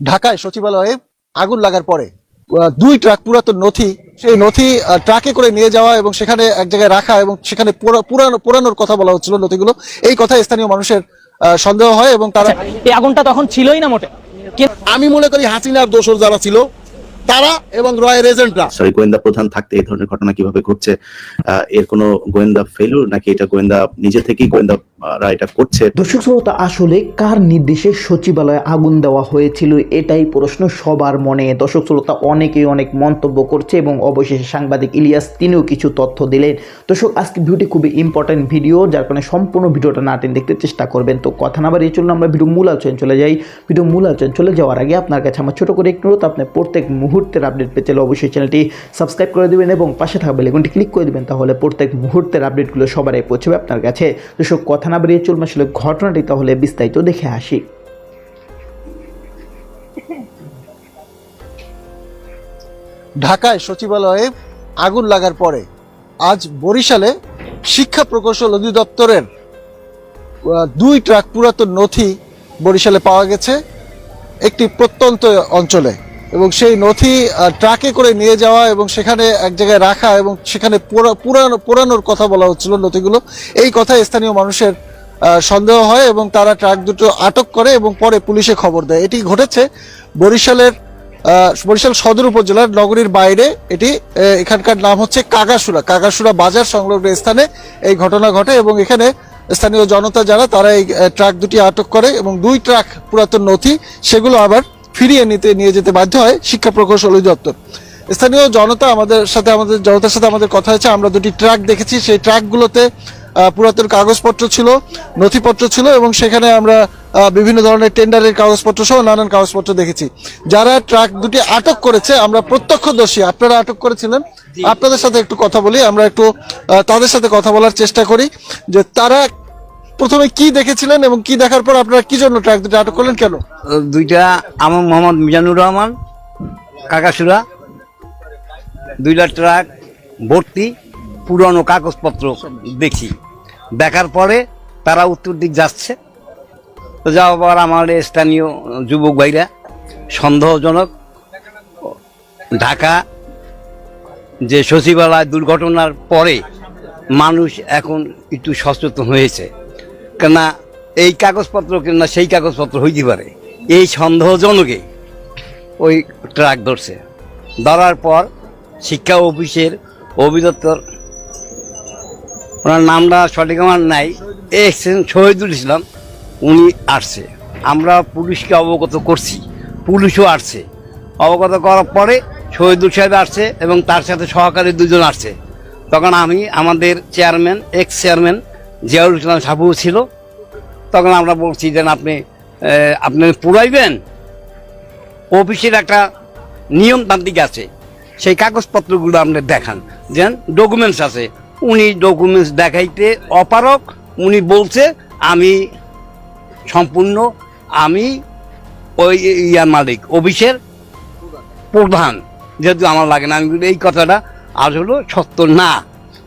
ঢাকায় সচিবালয়ে আগুন লাগার পরে দুই ট্রাক পুরাতন নথি সেই নথি ট্রাকে করে নিয়ে যাওয়া এবং সেখানে এক জায়গায় রাখা এবং সেখানে পুরানো পুরানোর কথা বলা হচ্ছিল নথিগুলো। এই কথা স্থানীয় মানুষের আহ, সন্দেহ হয় এবং তারা এই আগুনটা তখন ছিলই না মোটে? আমি মনে করি হাসিনার দোষর যারা ছিল তারা এবং রয়ের এজেন্টরা। সরি গোয়েন্দা প্রধান থাকতে এই ধরনের ঘটনা কীভাবে ঘটছে? এর কোনো গোয়েন্দা ফেলুর নাকি এটা গোয়েন্দা নিজে থেকেই গোয়েন্দারা এটা করছে? দর্শক শ্রোতা আসলে কার নির্দেশে সচিবালয়ে আগুন দেওয়া হয়েছিল এটাই প্রশ্ন সবার মনে। দর্শক শ্রোতা অনেকেই অনেক মন্তব্য করছে এবং অবশেষে সাংবাদিক ইলিয়াস তিনিও কিছু তথ্য দিলেন। দর্শক আজকে ভিডিওটি খুবই ইম্পর্টেন্ট ভিডিও যার কারণে সম্পূর্ণ ভিডিওটা না টেনে দেখতে চেষ্টা করবেন। তো কথা না বাড়িয়ে চলুন আমরা ভিডিও মূল আলোচনা চলে যাই। ভিডিও মূল আলোচনা চলে যাওয়ার আগে আপনার কাছে আমার ছোট করে একটু অনুরোধ আপনি প্রত্যেক মুহূর্তের আপডেট পেতে চাইলে অবশ্যই চ্যানেলটি সাবস্ক্রাইব করে দেবেন এবং পাশে থাকা বেলেগুনটি ক্লিক করে দেবেন, তাহলে প্রত্যেক মুহূর্তের আপডেটগুলো সবার আগে পৌঁছবে আপনার কাছে। দর্শক, কথা না বাড়িয়ে চলুন আসলে ঘটনাটি তাহলে বিস্তারিত দেখে আসি। ঢাকায় সচিবালয়ে আগুন লাগার পরে আজ বরিশালে শিক্ষা প্রকৌশল অধিদপ্তরের দুই ট্রাক পুরাতন নথি বরিশালে পাওয়া গেছে, একটি প্রত্যন্ত অঞ্চলে। এবং সেই নথি ট্রাকে করে নিয়ে যাওয়া এবং সেখানে এক জায়গায় রাখা এবং সেখানে পুরা- পুরানো পুরানোর কথা বলা হচ্ছিল নথিগুলো। এই কথা স্থানীয় মানুষের সন্দেহ হয় এবং তারা ট্রাক দুটো আটক করে এবং পরে পুলিশে খবর দেয়। এটি ঘটেছে বরিশালের বরিশাল সদর উপজেলার নগরীর বাইরে। এটি এখানকার নাম হচ্ছে কাগাসুরা কাগাসুরা বাজার সংলগ্ন স্থানে এই ঘটনা ঘটে এবং এখানে স্থানীয় জনতা যারা, তারা এই ট্রাক দুটি আটক করে এবং দুই ট্রাক পুরাতন নথি, সেগুলো আবার ফিরিয়ে নিতে নিয়ে যেতে বাধ্য হয় শিক্ষা প্রকৌশল অধিদপ্তর। স্থানীয় জনতা আমাদের সাথে আমাদের জনতার সাথে আমাদের কথা হয়েছে। আমরা দুটি ট্রাক দেখেছি। সেই ট্রাকগুলোতে পুরাতন কাগজপত্র ছিল নথিপত্র ছিল এবং সেখানে আমরা বিভিন্ন ধরনের টেন্ডারের কাগজপত্র সহ নানান কাগজপত্র দেখেছি। যারা ট্রাক দুটি আটক করেছে আমরা প্রত্যক্ষদর্শী। আপনারা আটক করেছিলেন? আপনাদের সাথে একটু কথা বলি। আমরা একটু তাদের সাথে কথা বলার চেষ্টা করি যে তারা প্রথমে কি দেখেছিলেন এবং কি দেখার পর আপনারা কি জন্য ট্রাক দুটি আটক করলেন? কেন? দুইটা আমার মোহাম্মদ মিজানুর রহমান, কাকাসুরা, দুইটা ট্রাক ভর্তি, পুরনো কাগজপত্র দেখি। দেখার পরে তারা উত্তর দিক যাচ্ছে। তো যাওয়ার পর আমার স্থানীয় যুবক ভাইরা সন্দেহজনক, ঢাকা যে সচিবালয় দুর্ঘটনার পরে মানুষ এখন একটু সচেতন হয়েছে। কেননা এই কাগজপত্র কিনা সেই কাগজপত্র হইতে পারে। এই সন্দেহজনকে ওই ট্রাক ধরছে। ধরার পর শিক্ষা অফিসের অভিদপ্তর, ওনার নামটা সঠিক আমার নাই এসছেন শহীদুল ইসলাম, উনি আসছে। আমরা পুলিশকে অবগত করছি, পুলিশও আসছে। অবগত করার পরে শহীদুল সাহেব আসছে এবং তার সাথে সহকারী দুজন আসছে। তখন আমি, আমাদের chairman ex chairman Ziaul Islam Sabu ছিল, তখন আমরা বলছি যে আপনি আপনি পুরাইবেন? অফিসের একটা নিয়মতান্ত্রিক আছে, সেই কাগজপত্রগুলো আপনি দেখান। যেন ডকুমেন্টস আছে, উনি ডকুমেন্টস দেখাইতে অপারক উনি বলছে, আমি সম্পূর্ণ, আমি ওই ইয়ার মালিক, অফিসের প্রধান, যেহেতু আমার লাগে না। আমি এই কথাটা আজ হলো সত্য না।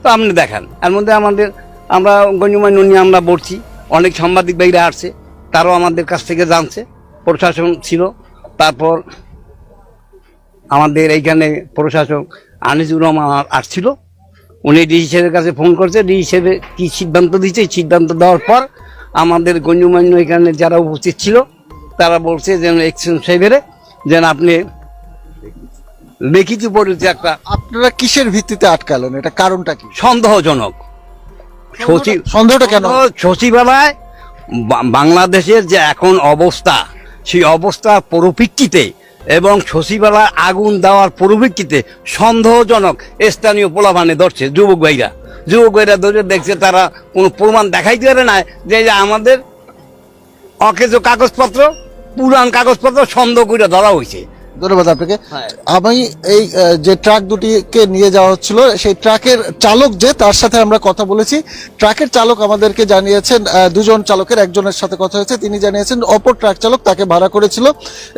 তো আপনি দেখান। এর মধ্যে আমাদের আমরা গণ্যমান্য নিয়ে আমরা বলছি অনেক সাংবাদিক ভাইরা আসছে তারাও আমাদের কাছ থেকে জানছে প্রশাসন ছিল তারপর আমাদের এইখানে প্রশাসক আনিসুর রহমান আসছিল উনি ডি সাহেবের কাছে ফোন করছে ডি সাহেবে কী সিদ্ধান্ত দিচ্ছে সিদ্ধান্ত দেওয়ার পর আমাদের গণ্যমান্য এখানে যারা উপস্থিত ছিল তারা বলছে যেন এক্সচেঞ্জ সাহেবের যেন আপনি লিখিত পরিচয় একটা আপনারা কিসের ভিত্তিতে আটকালেন? এটা কারণটা কি? সন্দেহজনক। সচিব সন্দেহটা কেন? সচিবালয় বা- বাংলাদেশের যে এখন অবস্থা সেই অবস্থার পরিপ্রেক্ষিতে এবং সচিবালয় আগুন দেওয়ার পরিপ্রেক্ষিতে সন্দেহজনক স্থানীয় পোলাভানে ধরছে যুবক ভাইরা। যুবক ভাইরা ধরে দেখছে তারা কোনো প্রমাণ দেখাইতে পারে না যে যে আমাদের অকেজ কাগজপত্র পুরান কাগজপত্র সন্দেহ করে ধরা হয়েছে ধন্যবাদ আপনাকে। হ্যাঁ। আমি এই যে ট্রাক দুটিকে নিয়ে যাওয়া হচ্ছিল সেই ট্রাকের চালক যে তার সাথে আমরা কথা বলেছি। ট্রাকের চালক আমাদেরকে জানিয়েছেন দুজন চালকের একজনের সাথে কথা হয়েছে। তিনি জানিয়েছেন অপর ট্রাক চালক তাকে ভাড়া করেছিল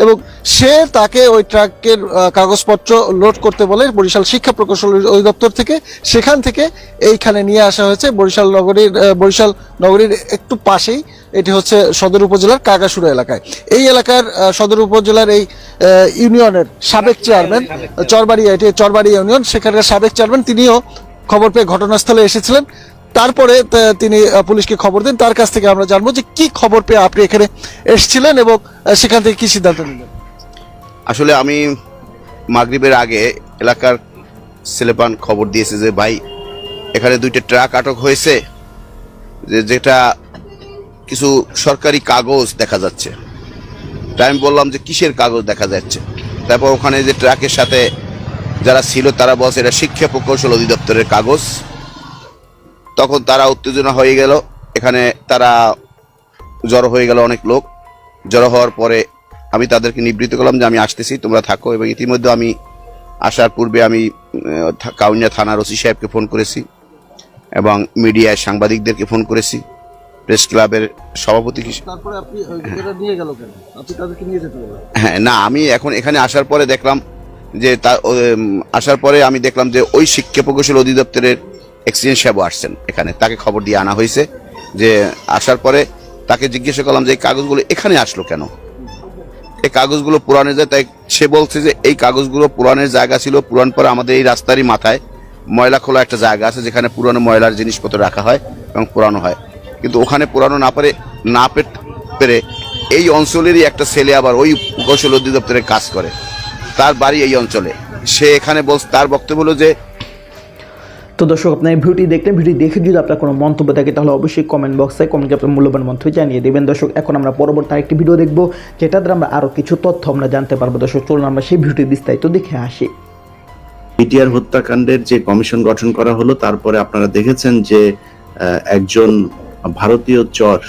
এবং সে তাকে ওই ট্রাকের কাগজপত্র লোড করতে বলে বরিশাল শিক্ষা প্রকৌশল অধিদপ্তর থেকে। সেখান থেকে এইখানে নিয়ে আসা হয়েছে। বরিশাল নগরীর বরিশাল নগরীর একটু পাশেই। এটি হচ্ছে সদর উপজেলার কাগাসুরা এলাকায়। এই এলাকার সদর উপজেলার এই ইউনিয়নের সাবেক চেয়ারম্যান চরবাড়ি এটি চরবাড়ি ইউনিয়ন, সেখানকার সাবেক চেয়ারম্যান, তিনিও খবর পেয়ে ঘটনাস্থলে এসেছিলেন। তারপরে তিনি পুলিশকে খবর দেন। তার কাছ থেকে আমরা জানব যে কি খবর পেয়ে আপনি এখানে এসেছিলেন এবং সেখান থেকে কি সিদ্ধান্ত নিলেন? আসলে আমি মাগরিবের আগে এলাকার ছেলেপান খবর দিয়েছে যে, ভাই, এখানে দুইটা ট্রাক আটক হয়েছে। যে, যেটা কিছু সরকারি কাগজ দেখা যাচ্ছে। তাই আমি বললাম যে কিসের কাগজ দেখা যাচ্ছে? তারপর ওখানে যে ট্রাকের সাথে যারা ছিল তারা বলছে এটা শিক্ষা প্রকৌশল অধিদপ্তরের কাগজ। তখন তারা উত্তেজনা হয়ে গেল। এখানে তারা জড়ো হয়ে গেল অনেক লোক। জড়ো হওয়ার পরে আমি তাদেরকে নিবৃত্ত করলাম যে আমি আসতেছি, তোমরা থাকো। এবং ইতিমধ্যে আমি আসার পূর্বে আমি কাউনিয়া থানার ওসি সাহেবকে ফোন করেছি এবং মিডিয়ায় সাংবাদিকদেরকে ফোন করেছি। প্রেস ক্লাবের সভাপতি তারপরে আপনি নিয়ে গেল কেন? আপনি তাদেরকে নিয়ে যেতে হ্যাঁ না আমি এখন এখানে আসার পরে দেখলাম যে তা আসার পরে আমি দেখলাম যে ওই শিক্ষা প্রকৌশল অধিদপ্তরের এক্সিডেন্ট সাহেবও আসছেন এখানে তাকে খবর দিয়ে আনা হয়েছে যে আসার পরে তাকে জিজ্ঞাসা করলাম যে এই কাগজগুলো এখানে আসলো কেন? এই কাগজগুলো পুরানের যায় তাই সে বলছে যে এই কাগজগুলো পুরানের জায়গা ছিল পুরান পরে আমাদের এই রাস্তারই মাথায় ময়লা খোলা একটা জায়গা আছে যেখানে পুরানো ময়লার জিনিসপত্র রাখা হয় এবং পুরানো হয়। কিন্তু ওখানে পুরানো না পারে না পেট- পেরে এই অঞ্চলেরই একটা ছেলে আবার ওই কৌশল অধিদপ্তরে কাজ করে তার বাড়ি এই অঞ্চলে। সে এখানে বল তার বক্তব্য হলো যে তো দর্শক আপনার এই ভিডিওটি দেখলেন ভিডিও দেখে যদি আপনার কোনো মন্তব্য থাকে তাহলে অবশ্যই কমেন্ট বক্সে কমেন্টে আপনার মূল্যবান মন্তব্য জানিয়ে দেবেন। দর্শক এখন আমরা পরবর্তী আরেকটি ভিডিও দেখব যেটা দ্বারা আমরা আরও কিছু তথ্য আমরা জানতে পারব। দর্শক চলুন আমরা সেই ভিডিওটি বিস্তারিত দেখে আসি। বিটিআর হত্যাকাণ্ডের যে কমিশন গঠন করা হলো তারপরে আপনারা দেখেছেন যে আহ, একজন ভারতীয় চর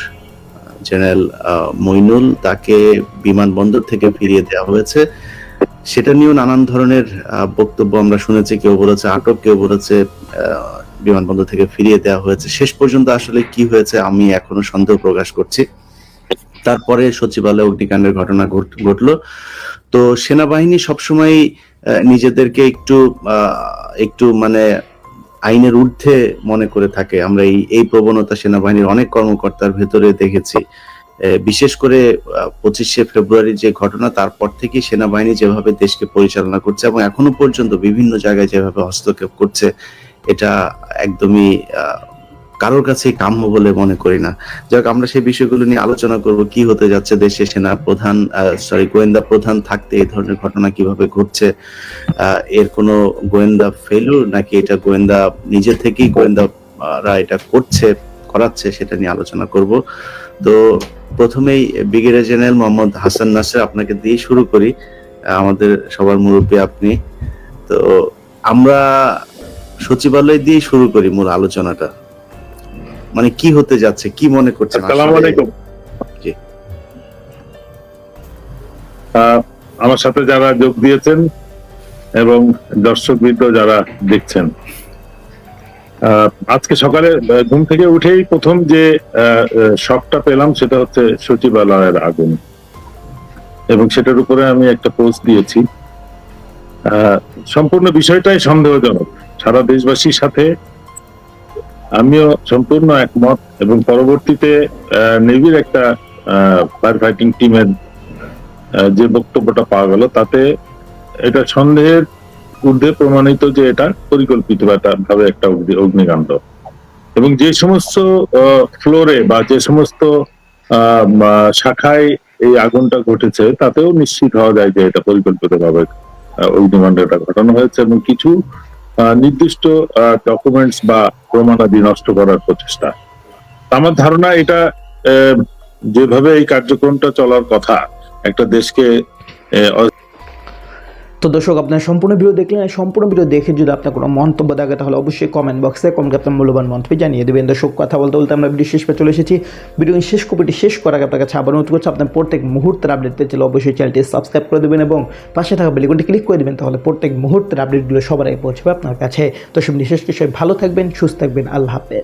জেনারেল মইনুল তাকে বিমানবন্দর থেকে ফিরিয়ে দেওয়া হয়েছে। সেটা নিয়েও নানান ধরনের বক্তব্য আমরা শুনেছি। কেউ বলেছে আটক, কেউ বলেছে বিমানবন্দর থেকে ফিরিয়ে দেওয়া হয়েছে। শেষ পর্যন্ত আসলে কি হয়েছে আমি এখনও সন্দেহ প্রকাশ করছি। তারপরে সচিবালয়ে অগ্নিকাণ্ডের ঘটনা ঘট- ঘটলো। তো সেনাবাহিনী সবসময় নিজেদেরকে একটু একটু মানে আইনের ঊর্ধ্বে মনে করে থাকে। আমরা এই এই প্রবণতা সেনাবাহিনীর অনেক কর্মকর্তার ভেতরে দেখেছি। বিশেষ করে পঁচিশে ফেব্রুয়ারি যে ঘটনা, তারপর থেকে সেনাবাহিনী যেভাবে দেশকে পরিচালনা করছে এবং এখনও পর্যন্ত বিভিন্ন জায়গায় যেভাবে হস্তক্ষেপ করছে, এটা একদমই কারোর কাছে কাম্য বলে মনে করি না। যাক আমরা সেই বিষয়গুলো নিয়ে আলোচনা করব, কি হতে যাচ্ছে দেশে সেনা প্রধান সরি গোয়েন্দা প্রধান থাকতে এই ধরনের ঘটনা কীভাবে ঘটছে এর কোনো গোয়েন্দা ফেলুর নাকি এটা গোয়েন্দা নিজে থেকেই গোয়েন্দারা এটা করছে, করাচ্ছে সেটা নিয়ে আলোচনা করব। তো প্রথমেই ব্রিগেডিয়ার জেনারেল মোহাম্মদ হাসান নাসের, আপনাকে দিয়ে শুরু করি আমাদের সবার মুরব্বী আপনি। তো আমরা সচিবালয় দিয়ে শুরু করি মূল আলোচনাটা। মানে কি হতে যাচ্ছে কি মনে করছেন? আসসালামু আলাইকুম জি। আমার সাথে যারা যোগ দিয়েছেন এবং দর্শকবৃন্দ যারা দেখছেন আজকে সকালে ঘুম থেকে উঠেই প্রথম যে শখটা পেলাম সেটা হচ্ছে সচিবালয়ের আগুন। এবং সেটার উপরে আমি একটা পোস্ট দিয়েছি। আহ, সম্পূর্ণ বিষয়টাই সন্দেহজনক। সারা দেশবাসীর সাথে আমিও সম্পূর্ণ একমত এবং পরবর্তীতে নেভির একটা ফায়ার ফাইটিং টিমের যে বক্তব্যটা পাওয়া গেল, তাতে এটা সন্দেহের ঊর্ধ্বে প্রমাণিত যে এটা পরিকল্পিত ভাবে একটা অগ্নিকাণ্ড। এবং যে সমস্ত ফ্লোরে বা যে সমস্ত শাখায় এই আগুনটা ঘটেছে, তাতেও নিশ্চিত হওয়া যায় যে এটা পরিকল্পিতভাবে অগ্নিকাণ্ডটা ঘটানো হয়েছে এবং কিছু নির্দিষ্ট ডকুমেন্টস বা প্রমাণাদি নষ্ট করার প্রচেষ্টা। আমার ধারণা এটা যেভাবে এই কার্যক্রমটা চলার কথা, একটা দেশকে তো দর্শক, আপনার সম্পূর্ণ ভিডিও দেখলেন সম্পূর্ণ ভিডিও দেখে যদি আপনার কোনো মন্তব্য থাকে, তাহলে অবশ্যই কমেন্ট বক্সে কমেন্ট আপনার মূল্যবান মন্তব্য জানিয়ে দেবেন। দর্শক, কথা বলতে বলতে আমরা ভিডিও শেষ পে চলে এসেছি। ভিডিও শেষ কপিটি শেষ করার আগে আপনার কাছে আবার অনুরোধ করছি, আপনার প্রত্যেক মুহূর্তের আপডেট পেতে চাইলে অবশ্যই চ্যানেলটি সাবস্ক্রাইব করে দেবেন এবং পাশে থাকা বেলিকনটি ক্লিক করে দেবেন, তাহলে প্রত্যেক মুহূর্তের আপডেটগুলো সবার আগে পৌঁছবে আপনার কাছে। তো সব বিশেষ বিষয় ভালো থাকবেন, সুস্থ থাকবেন, আল্লাহ হাফেজ।